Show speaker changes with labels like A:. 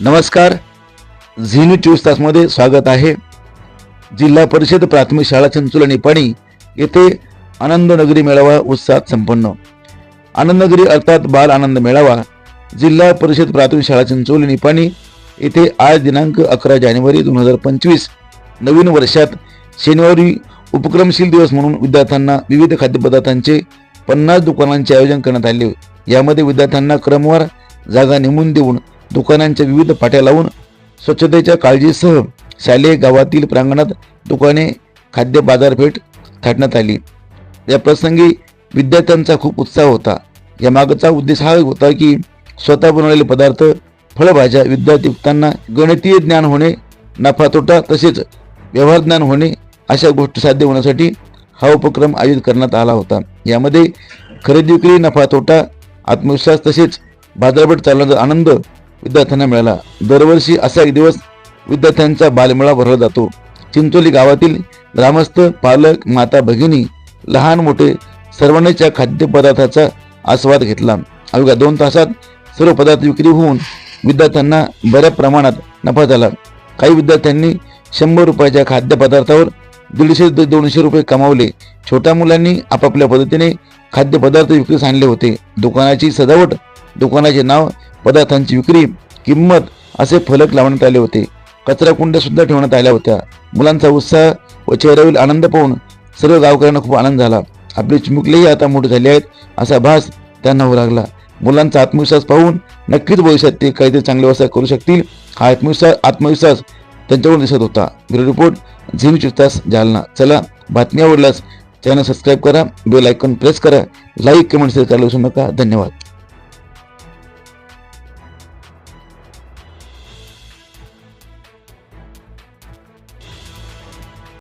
A: नमस्कार. झिनू चोवीस तासमध्ये स्वागत आहे. जिल्हा परिषद प्राथमिक शाळा संचलनी पाणी येथे आनंदनगरी मेळावा उत्साहात संपन्न. आनंदनगरी अर्थात बाल आनंद मेळावा जिल्हा परिषद प्राथमिक शाळा चिंचोली निपाणी येथे आज दिनांक अकरा जानेवारी दोन हजार पंचवीस नवीन वर्षात शनिवारी उपक्रमशील दिवस म्हणून विद्यार्थ्यांना विविध खाद्यपदार्थांचे पन्नास दुकानांचे आयोजन करण्यात आले. यामध्ये विद्यार्थ्यांना क्रमवार जागा नेमून देऊन दुकानांच्या विविध पाट्या लावून स्वच्छतेच्या काळजीसह शालेय गावातील प्रांगणात दुकाने खाद्य बाजारपेठ थाटण्यात आली. या प्रसंगी विद्यार्थ्यांचा खूप उत्साह होता. या मागचा उद्देश हा होता की स्वतः बनवलेले पदार्थ फळभाज्या विद्यार्थी गणितीय ज्ञान होणे नफा तोटा तसेच व्यवहार ज्ञान होणे अशा गोष्टी साध्य होण्यासाठी हा उपक्रम आयोजित करण्यात आला होता. यामध्ये खरेदी विक्री नफा तोटा आत्मविश्वास तसेच बाजारपेठ चालवण्याचा आनंद विद्यार्थ्यांना मिळाला. दरवर्षी असा एक दिवस विद्यार्थ्यांचा बालमेळा भरला जातो. चिंचोली गावातील ग्रामस्थ पालक माता भगिनी लहान मोठे सर्वांनीच या खाद्यपदार्थाचा आस्वाद घेतला. अवघ्या दोन तासात सर्व पदार्थ विक्री होऊन विद्यार्थ्यांना बऱ्या प्रमाणात नफा झाला. काही विद्यार्थ्यांनी शंभर रुपयाच्या खाद्यपदार्थावर दीडशे ते दोनशे रुपये कमावले. छोट्या मुलांनी आपापल्या पद्धतीने खाद्यपदार्थ विक्रीस आणले होते. दुकानाची सजावट दुकानाचे नाव पदार्थांची विक्री किंमत असे फलक लावण्यात आले होते. कचरा सुद्धा ठेवण्यात आल्या होत्या. मुलांचा उत्साह व चेहऱ्यावरील आनंद पाहून सर्व गावकऱ्यांना खूप आनंद झाला. आपली चिमुकलेही आता मोठे झाले आहेत असा भास त्यांना होऊ लागला. मुलांचा आत्मविश्वास पाहून नक्कीच भविष्यात ते काहीतरी चांगले व्यवसाय करू शकतील हा आत्मविश्वास आत्मविश्वास त्यांच्याकडून दिसत होता. ब्युरो रिपोर्ट झिम चित्तास जालना. चला बातमी आवडल्यास चॅनल सबस्क्राईब करा बेल आयकॉन प्रेस करा लाईक कमेंट शेअर करायला विसरू नका. धन्यवाद.